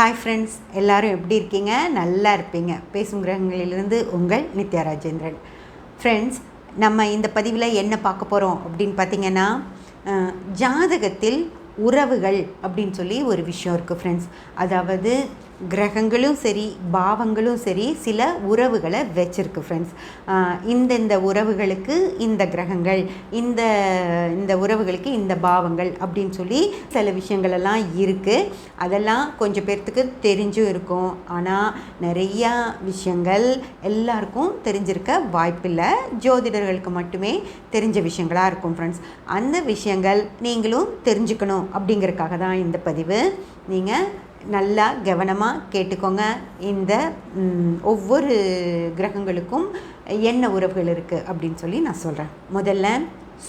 Hi friends எல்லோரும் எப்படி இருக்கீங்க? நல்லா இருப்பீங்க. பேசும் கிரகங்களிலிருந்து உங்கள் நித்யா ராஜேந்திரன். ஃப்ரெண்ட்ஸ் நம்ம இந்த பதிவில் என்ன பார்க்க போகிறோம் அப்படின்னு பார்த்தீங்கன்னா ஜாதகத்தில் உறவுகள் அப்படின்னு சொல்லி ஒரு விஷயம் இருக்குது ஃப்ரெண்ட்ஸ் அதாவது கிரகங்களும் சரி பாவங்களும் சரி சில உறவுகளை வச்சிருக்கு ஃப்ரெண்ட்ஸ் இந்தந்த உறவுகளுக்கு இந்த கிரகங்கள் இந்த இந்த உறவுகளுக்கு இந்த பாவங்கள் அப்படின்னு சொல்லி சில விஷயங்களெல்லாம் இருக்குது அதெல்லாம் கொஞ்சம் பேர்த்துக்கு தெரிஞ்சும் இருக்கும். ஆனால் நிறையா விஷயங்கள் எல்லாருக்கும் தெரிஞ்சிருக்க வாய்ப்பில்லை. ஜோதிடர்களுக்கு மட்டுமே தெரிஞ்ச விஷயங்களாக இருக்கும் ஃப்ரெண்ட்ஸ் அந்த விஷயங்கள் நீங்களும் தெரிஞ்சுக்கணும் அப்படிங்கறக்காக தான் இந்த பதிவு. நீங்கள் நல்லா கவனமாக கேட்டுக்கோங்க. இந்த ஒவ்வொரு கிரகங்களுக்கும் என்ன உறவுகள் இருக்குது அப்படின்னு சொல்லி நான் சொல்கிறேன் முதல்ல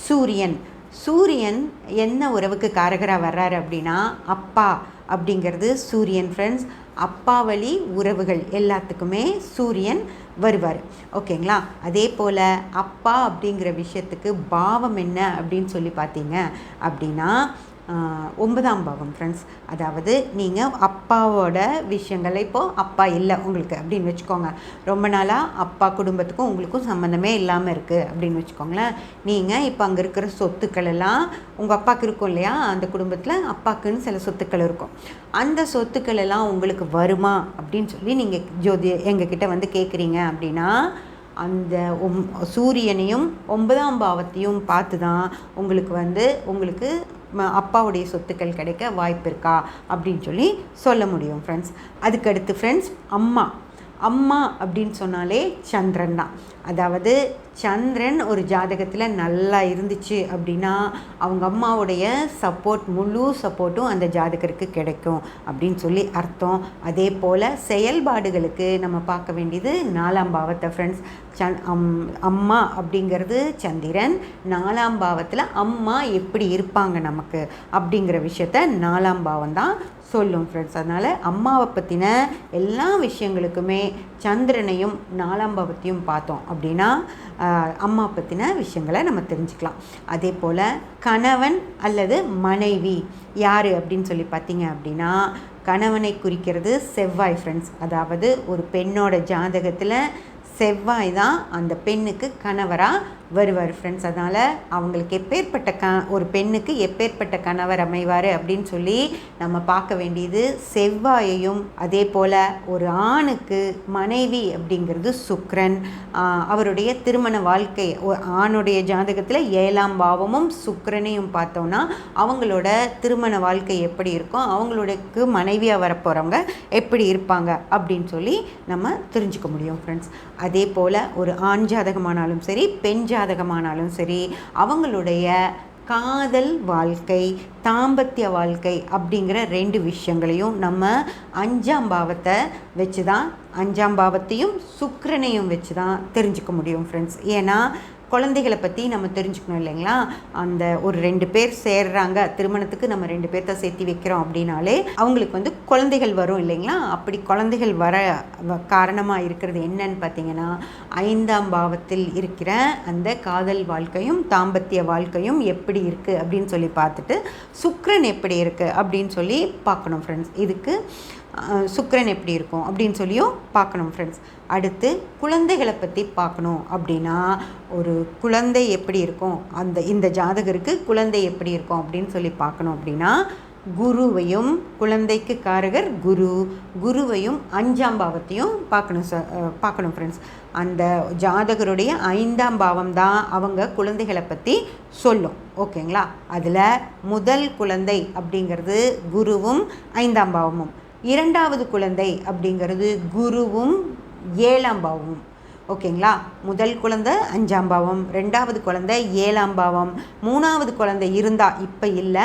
சூரியன். சூரியன் என்ன உறவுக்கு காரகராக வர்றாரு அப்படின்னா அப்பா அப்படிங்கிறது சூரியன் ஃப்ரெண்ட்ஸ் அப்பா வழி உறவுகள் எல்லாத்துக்குமே சூரியன் வருவார். ஓகேங்களா? அதே போல் அப்பா அப்படிங்கிற விஷயத்துக்கு பாவம் என்ன அப்படின்னு சொல்லி பார்த்தீங்க அப்படின்னா ஒன்பதாம் பாவம் ஃப்ரெண்ட்ஸ் அதாவது நீங்கள் அப்பாவோட விஷயங்கள் இப்போது அப்பா இல்லை உங்களுக்கு அப்படின்னு வச்சுக்கோங்க. ரொம்ப நாளாக அப்பா குடும்பத்துக்கும் உங்களுக்கும் சம்மந்தமே இல்லாமல் இருக்குது அப்படின்னு வச்சுக்கோங்களேன். நீங்கள் இப்போ அங்கே இருக்கிற சொத்துக்கள் எல்லாம் உங்கள் அப்பாவுக்கு இருக்கும் இல்லையா? அந்த குடும்பத்தில் அப்பாக்குன்னு சில சொத்துக்கள் இருக்கும். அந்த சொத்துக்கள் எல்லாம் உங்களுக்கு வருமா அப்படின்னு சொல்லி நீங்கள் ஜோதி எங்ககிட்ட வந்து கேட்குறீங்க அப்படின்னா அந்த ஒம் சூரியனையும் ஒன்பதாம் பாவத்தையும் பார்த்து தான் உங்களுக்கு வந்து உங்களுக்கு அப்பாவுடைய சொத்துக்கள் கிடைக்க வாய்ப்பு இருக்கா அப்படின்னு சொல்லி சொல்ல முடியும் ஃப்ரெண்ட்ஸ் அதுக்கடுத்து ஃப்ரெண்ட்ஸ் அம்மா. அம்மா அப்படின்னு சொன்னாலே சந்திரன் தான். அதாவது சந்திரன் ஒரு ஜாதகத்தில் நல்லா இருந்துச்சு அப்படின்னா அவங்க அம்மாவுடைய சப்போர்ட் முழு சப்போர்ட்டும் அந்த ஜாதகருக்கு கிடைக்கும் அப்படின்னு சொல்லி அர்த்தம். அதே போல் செயல்பாடுகளுக்கு நம்ம பார்க்க வேண்டியது நாலாம் பாவத்தை ஃப்ரெண்ட்ஸ் சந் அம் அம்மா அப்படிங்கிறது சந்திரன். நாலாம் பாவத்தில் அம்மா எப்படி இருப்பாங்க நமக்கு அப்படிங்கிற விஷயத்த நாலாம் பாவம் தான் சொல்லும் ஃப்ரெண்ட்ஸ் அதனால் அம்மாவை பற்றின எல்லா விஷயங்களுக்குமே சந்திரனையும் நாலாம் பாவத்தையும் பார்த்தோம் அப்படின்னா அம்மா பற்றின விஷயங்களை நம்ம தெரிஞ்சுக்கலாம். அதே போல் கணவன் அல்லது மனைவி யார் அப்படின்னு சொல்லி பார்த்தீங்க அப்படின்னா கணவனை குறிக்கிறது செவ்வாய் ஃப்ரெண்ட்ஸ் அதாவது ஒரு பெண்ணோட ஜாதகத்தில் செவ்வாய் தான் அந்த பெண்ணுக்கு கணவராக வருவார் ஃப்ரெண்ட்ஸ் அதனால் அவங்களுக்கு எப்பேற்பட்ட க ஒரு பெண்ணுக்கு எப்பேற்பட்ட கணவர் அமைவார் அப்படின்னு சொல்லி நம்ம பார்க்க வேண்டியது செவ்வாயையும் அதே போல் ஒரு ஆணுக்கு மனைவி அப்படிங்கிறது சுக்ரன். அவருடைய திருமண வாழ்க்கை ஆணுடைய ஜாதகத்தில் ஏழாம் பாவமும் சுக்ரனையும் பார்த்தோம்னா அவங்களோட திருமண வாழ்க்கை எப்படி இருக்கும் அவங்களுக்கு மனைவியாக வரப்போகிறவங்க எப்படி இருப்பாங்க அப்படின்னு சொல்லி நம்ம தெரிஞ்சுக்க முடியும் ஃப்ரெண்ட்ஸ் அதே போல் ஒரு ஆண் ஜாதகமானாலும் சரி பெண் ஜாதகமானாலும் சரி அவங்களுடைய காதல் வாழ்க்கை தாம்பத்திய வாழ்க்கை அப்படிங்கிற ரெண்டு விஷயங்களையும் நம்ம அஞ்சாம் பாவத்தை வச்சு தான் அஞ்சாம் பாவத்தையும் சுக்கரனையும் வச்சு தான் தெரிஞ்சுக்க முடியும் ஃப்ரெண்ட்ஸ் ஏன்னா குழந்தைகளை பற்றி நம்ம தெரிஞ்சுக்கணும் இல்லைங்களா? அந்த ஒரு ரெண்டு பேர் சேர்றாங்க திருமணத்துக்கு நம்ம ரெண்டு பேர்த்த சேர்த்து வைக்கிறோம் அப்படின்னாலே அவங்களுக்கு வந்து குழந்தைகள் வரும் இல்லைங்களா? அப்படி குழந்தைகள் வர வ- காரணமாக இருக்கிறது என்னன்னு பார்த்தீங்கன்னா ஐந்தாம் பாவத்தில் இருக்கிற அந்த காதல் வாழ்க்கையும் தாம்பத்திய வாழ்க்கையும் எப்படி இருக்குது அப்படின்னு சொல்லி பார்த்துட்டு சுக்ரன் எப்படி இருக்குது அப்படின்னு சொல்லி பார்க்கணும் ஃப்ரெண்ட்ஸ் இதுக்கு சுக்கரன் எப்படி இருக்கும் அப்படின்னு சொல்லியும் பார்க்கணும் ஃப்ரெண்ட்ஸ் அடுத்து குழந்தைகளை பற்றி பார்க்கணும் அப்படின்னா ஒரு குழந்தை எப்படி இருக்கும்? அந்த இந்த ஜாதகருக்கு குழந்தை எப்படி இருக்கும் அப்படின்னு சொல்லி பார்க்கணும் அப்படின்னா குருவையும் குழந்தைக்கு காரகர் குரு. குருவையும் அஞ்சாம் பாவத்தையும் பார்க்கணும் ச பார்க்கணும் ஃப்ரெண்ட்ஸ் அந்த ஜாதகருடைய ஐந்தாம் பாவம் தான் அவங்க குழந்தைகளை பற்றி சொல்லும். ஓகேங்களா? அதில் முதல் குழந்தை அப்படிங்கிறது குருவும் ஐந்தாம் பாவமும். இரண்டாவது குழந்தை அப்படிங்கிறது குருவும் ஏழாம் பாவமும். ஓகேங்களா? முதல் குழந்தை அஞ்சாம் பாவம் ரெண்டாவது குழந்தை ஏழாம் பாவம் மூணாவது குழந்தை இருந்தா இப்போ இல்லை.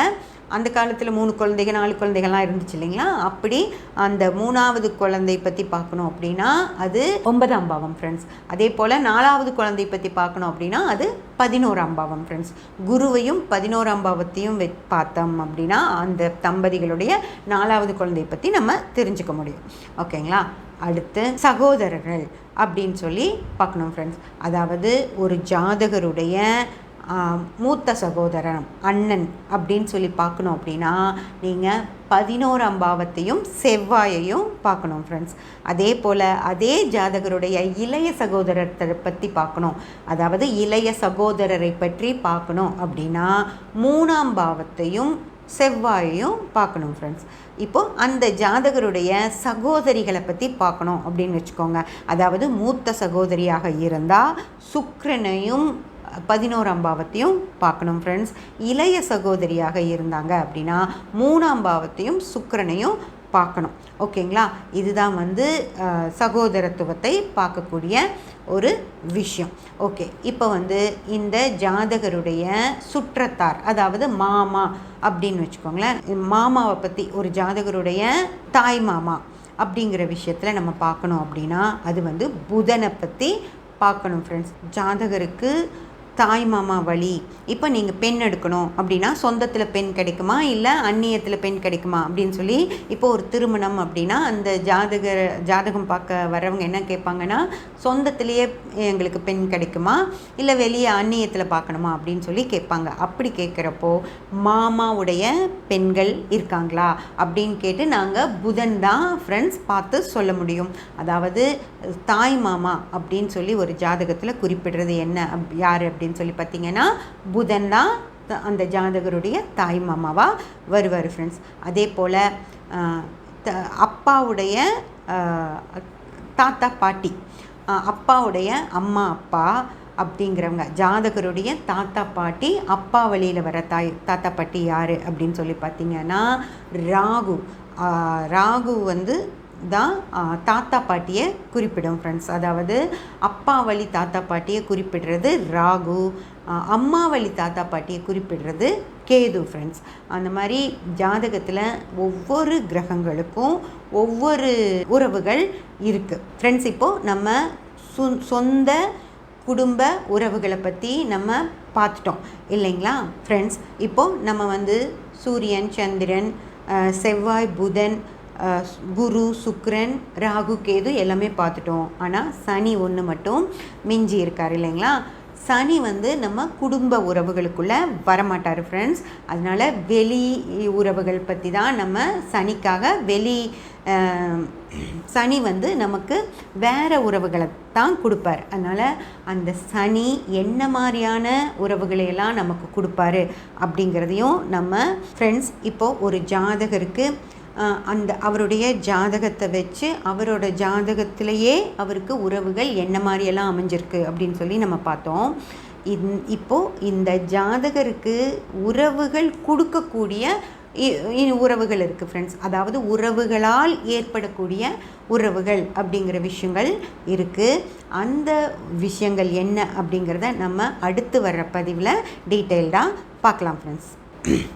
அந்த காலத்தில் மூணு குழந்தைகள் நாலு குழந்தைகள்லாம் இருந்துச்சு இல்லைங்களா? அப்படி அந்த மூணாவது குழந்தை பற்றி பார்க்கணும் அப்படின்னா அது ஒன்பதாம் பாவம் ஃப்ரெண்ட்ஸ் அதே போல் நாலாவது குழந்தை பற்றி பார்க்கணும் அப்படின்னா அது பதினோராம் பாவம் ஃப்ரெண்ட்ஸ் குருவையும் பதினோராம் பாவத்தையும் வெ பார்த்தோம் அப்படின்னா அந்த தம்பதிகளுடைய நாலாவது குழந்தையை பற்றி நம்ம தெரிஞ்சுக்க முடியும். ஓகேங்களா? அடுத்து சகோதரர்கள் அப்படின்னு சொல்லி பார்க்கணும் ஃப்ரெண்ட்ஸ் அதாவது ஒரு ஜாதகருடைய மூத்த சகோதரன் அண்ணன் அப்படின்னு சொல்லி பார்க்கணும் அப்படின்னா நீங்கள் பதினோராம் பாவத்தையும் செவ்வாயையும் பார்க்கணும் ஃப்ரெண்ட்ஸ் அதே போல் அதே ஜாதகருடைய இளைய சகோதரத்தை பற்றி பார்க்கணும். அதாவது இளைய சகோதரரை பற்றி பார்க்கணும் அப்படின்னா மூணாம் பாவத்தையும் செவ்வாயையும் பார்க்கணும் ஃப்ரெண்ட்ஸ் இப்போது அந்த ஜாதகருடைய சகோதரிகளை பற்றி பார்க்கணும் அப்படின்னு வச்சுக்கோங்க. அதாவது மூத்த சகோதரியாக இருந்தால் சுக்கரனையும் பதினோராம் பாவத்தையும் பார்க்கணும் ஃப்ரெண்ட்ஸ் இளைய சகோதரியாக இருந்தாங்க அப்படின்னா மூணாம் பாவத்தையும் சுக்கரனையும் பார்க்கணும். ஓகேங்களா? இதுதான் வந்து சகோதரத்துவத்தை பார்க்கக்கூடிய ஒரு விஷயம். ஓகே இப்போ வந்து இந்த ஜாதகருடைய சுற்றத்தார் அதாவது மாமா அப்படின்னு வச்சுக்கோங்களேன். மாமாவை பற்றி ஒரு ஜாதகருடைய தாய் மாமா அப்படிங்கிற விஷயத்தில் நம்ம பார்க்கணும் அப்படின்னா அது வந்து புதனை பற்றி பார்க்கணும் ஃப்ரெண்ட்ஸ் ஜாதகருக்கு தாய் மாமா வழி இப்போ நீங்கள் பெண் எடுக்கணும் அப்படின்னா சொந்தத்தில் பெண் கிடைக்குமா? இல்லை அந்நியத்தில் பெண் கிடைக்குமா? அப்படின்னு சொல்லி இப்போ ஒரு திருமணம் அப்படின்னா அந்த ஜாதக ஜாதகம் பார்க்க வரவங்க என்ன கேட்பாங்கன்னா சொந்தத்திலேயே எங்களுக்கு பெண் கிடைக்குமா? இல்லை வெளியே அந்நியத்தில் பார்க்கணுமா? அப்படின்னு சொல்லி கேட்பாங்க. அப்படி கேட்குறப்போ மாமாவுடைய பெண்கள் இருக்காங்களா? அப்படின்னு கேட்டு நாங்கள் புதன் தான் ஃப்ரெண்ட்ஸ் பார்த்து சொல்ல முடியும். அதாவது தாய் மாமா அப்படின்னு சொல்லி ஒரு ஜாதகத்தில் குறிப்பிடுறது என்ன? அப் யார் அப்படின்னு சொல்லி பார்த்தீங்கன்னா புதன் தான் த- அந்த ஜாதகருடைய தாய் மாமாவாக வருவார் ஃப்ரெண்ட்ஸ் அதே போல் அப்பாவுடைய தாத்தா பாட்டி அப்பாவுடைய அம்மா அப்பா அப்படிங்கிறவங்க ஜாதகருடைய தாத்தா பாட்டி அப்பா வழியில் வர தாய் தாத்தா பாட்டி யார் அப்படின்னு சொல்லி பார்த்தீங்கன்னா ராகு. ராகு வந்து தான் தாத்தா பாட்டியை குறிப்பிடும் ஃப்ரெண்ட்ஸ் அதாவது அப்பா வழி தாத்தா பாட்டியை குறிப்பிடுறது ராகு அம்மா வழி தாத்தா பாட்டியை குறிப்பிடுறது கேது ஃப்ரெண்ட்ஸ் அந்த மாதிரி ஜாதகத்தில் ஒவ்வொரு கிரகங்களுக்கும் ஒவ்வொரு உறவுகள் இருக்குது ஃப்ரெண்ட்ஸ் இப்போது நம்ம சு சொந்த குடும்ப உறவுகளை பற்றி நம்ம பார்த்துட்டோம். இல்லைங்களா? ஃப்ரெண்ட்ஸ் இப்போது நம்ம வந்து சூரியன் சந்திரன் செவ்வாய் புதன் குரு சுக்ரன் ராகு கேது எல்லாமே பார்த்துட்டோம். ஆனால் சனி ஒன்று மட்டும் மிஞ்சி இருக்கார் இல்லைங்களா? சனி வந்து நம்ம குடும்ப உறவுகளுக்குள்ளே வரமாட்டார் ஃப்ரெண்ட்ஸ் அதனால் வெளி உறவுகள் பற்றி தான் நம்ம சனிக்காக வெளி சனி வந்து நமக்கு வேறு உறவுகளை தான் கொடுப்பார். அதனால் அந்த சனி என்ன மாதிரியான உறவுகளை எல்லாம் நமக்கு கொடுப்பாரு அப்படிங்கிறதையும் நம்ம ஃப்ரெண்ட்ஸ் இப்போது ஒரு ஜாதகருக்கு அந்த அவருடைய ஜாதகத்தை வச்சு அவரோட ஜாதகத்திலேயே அவருக்கு உறவுகள் என்ன மாதிரியெல்லாம் அமைஞ்சிருக்கு அப்படின்னு சொல்லி நம்ம பார்த்தோம். இந் இப்போது இந்த ஜாதகருக்கு உறவுகள் கொடுக்கக்கூடிய இ- உறவுகள் இருக்குது ஃப்ரெண்ட்ஸ் அதாவது உறவுகளால் ஏற்படக்கூடிய உறவுகள் அப்படிங்கிற விஷயங்கள் இருக்குது அந்த விஷயங்கள் என்ன அப்படிங்கிறத நம்ம அடுத்து வர்ற பதிவில் டீட்டெயில்டாக பார்க்கலாம் ஃப்ரெண்ட்ஸ்